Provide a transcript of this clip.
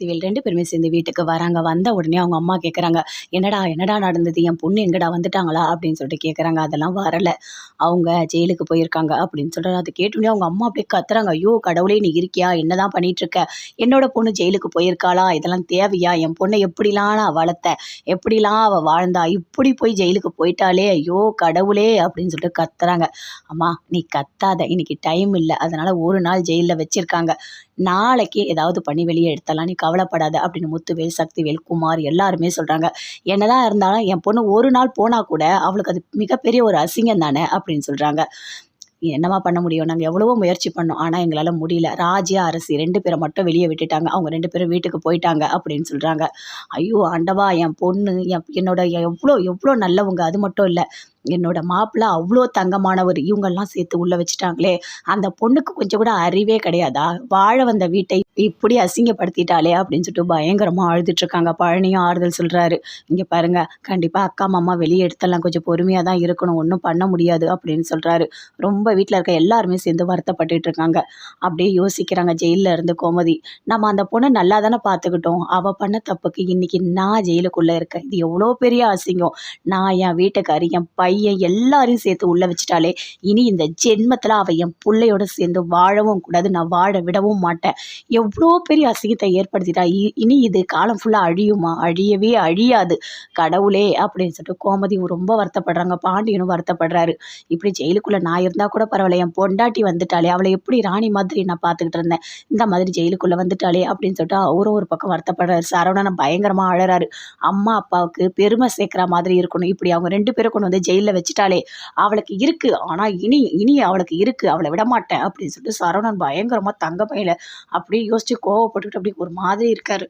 இவள் ரெண்டு பேருமே சேர்ந்து வீட்டுக்கு வராங்க. வந்த உடனே அவங்க அம்மா கேட்குறாங்க என்னடா என்னடா நடந்தது? என் பொண்ணு எங்கடா வந்துட்டாங்களா? அப்படின்னு சொல்லிட்டு கேட்குறாங்க அதெல்லாம் வரலை. அவங்க ஜெயிலுக்கு போயிருக்காங்க அப்படின்னு சொல்லிட்டு அதை கேட்டோடனே அவங்க அம்மா அப்படியே கத்துறாங்க. ஐயோ கடவுளே நீ இருக்கியா? என்னதான் பண்ணிட்டு இருக்க என்னோட பொண்ணு ஜெயிலுக்கு போயிருக்காளா? இதெல்லாம் தேவையா? என் பொண்ணை எப்படிலாம் நான் வளர்த்தேன்? எப்படிலாம் அவள் வாழ்ந்தா? இப்படி போய் ஜெயிலுக்கு போயிட்டாலே ஐயோ கடவுளே! அப்படின்னு சொல்லிட்டு கத்துறாங்க. அம்மா நீ கத்தாத. இன்னைக்கு டைம் இல்லை. அதனால ஒரு நாள் ஜெயிலில் வச்சுருக்காங்க. நாளைக்கு ஏதாவது பண்ணி வெளியே எடுத்தலாம் நீ கவலைப்படாத அப்படின்னு முத்துவேல் சக்திவேல் குமார் எல்லாருமே சொல்கிறாங்க என்னதான் இருந்தாலும் என் பொண்ணு ஒரு நாள் போனால் கூட அவளுக்கு அது மிகப்பெரிய ஒரு அசிங்கம் தானே அப்படின்னு சொல்கிறாங்க என்னம்மா பண்ண முடியும்? நாங்கள் எவ்வளவோ முயற்சி பண்ணோம். ஆனால் எங்களால் முடியல. ராஜ்யா அரசி ரெண்டு பேரை மட்டும் வெளியே விட்டுட்டாங்க. அவங்க ரெண்டு பேரும் வீட்டுக்கு போயிட்டாங்க அப்படின்னு சொல்கிறாங்க ஐயோ ஆண்டவா என் பொண்ணு என் என்னோட எவ்வளோ எவ்வளோ நல்லவங்க. அது மட்டும் இல்லை. என்னோட மாப்பிள்ளை அவ்வளோ தங்கமானவர். இவங்கெல்லாம் சேர்த்து உள்ளே வச்சுட்டாங்களே. அந்த பொண்ணுக்கு கொஞ்சம் கூட அறிவே கிடையாதா? வாழ வந்த வீட்டை இப்படி அசிங்கப்படுத்திட்டாளே அப்படின்னு சொல்லிட்டு பயங்கரமாக அழுதுட்ருக்காங்க பழனியும் ஆறுதல் சொல்கிறாரு இங்கே பாருங்கள் கண்டிப்பாக அக்கா மாமா வெளியே எடுத்தெல்லாம் கொஞ்சம் பொறுமையாக தான் இருக்கணும். ஒன்றும் பண்ண முடியாது அப்படின்னு சொல்கிறாரு ரொம்ப வீட்டில் இருக்க எல்லாருமே சேர்ந்து வருத்தப்பட்டுட்டு இருக்காங்க அப்படியே யோசிக்கிறாங்க ஜெயிலில் இருந்து கோமதி. நம்ம அந்த பொண்ணை நல்லா தானே பார்த்துக்கிட்டோம். அவள் பண்ண தப்புக்கு இன்னைக்கு நான் ஜெயிலுக்குள்ளே இருக்கேன். இது எவ்வளோ பெரிய அசிங்கம். நான் என் வீட்டுக்காரி என் பையன் எல்லாரையும் சேர்த்து உள்ளே வச்சுட்டாலே இனி இந்த ஜென்மத்தில் அவள் என் பிள்ளையோட சேர்ந்து வாழவும் கூடாது. நான் வாழ விடவும் மாட்டேன். எவ்வளோ பெரிய அசிங்கத்தை ஏற்படுத்திட்டா. இ- இனி இது காலம் ஃபுல்லாக அழியுமா? அழியவே அழியாது. கடவுளே அப்படின்னு சொல்லிட்டு கோமதி ரொம்ப வருத்தப்படுறாங்க. பாண்டியனும் வருத்தப்படுறாரு. இப்படி ஜெயிலுக்குள்ளே நான் இருந்தால் கூட பரவாயில்ல. என் பொண்டாட்டி வந்துட்டாலே அவளை எப்படி ராணி மாதிரி நான் பார்த்துக்கிட்டு இருந்தேன். இந்த மாதிரி ஜெயிலுக்குள்ளே வந்துட்டாலே அப்படின்னு சொல்லிட்டு அவரும் ஒரு பக்கம் வருத்தப்படுறாரு. சரவணன் பயங்கரமாக அழறாரு. அம்மா அப்பாவுக்கு பெருமை சேர்க்குற மாதிரி இருக்கணும். இப்படி அவங்க ரெண்டு பேரும் கொண்டு வந்து ஜெயிலில் வச்சுட்டாலே அவளுக்கு இருக்கு. ஆனால் இனி இனி அவளுக்கு இருக்கு. அவளை விட மாட்டேன் அப்படின்னு சொல்லிட்டு சரவணன் பயங்கரமாக தங்க பையில அப்படியே யோசிச்சு கோவப்பட்டுக்கிட்டு அப்படி ஒரு மாதிரி இருக்காரு.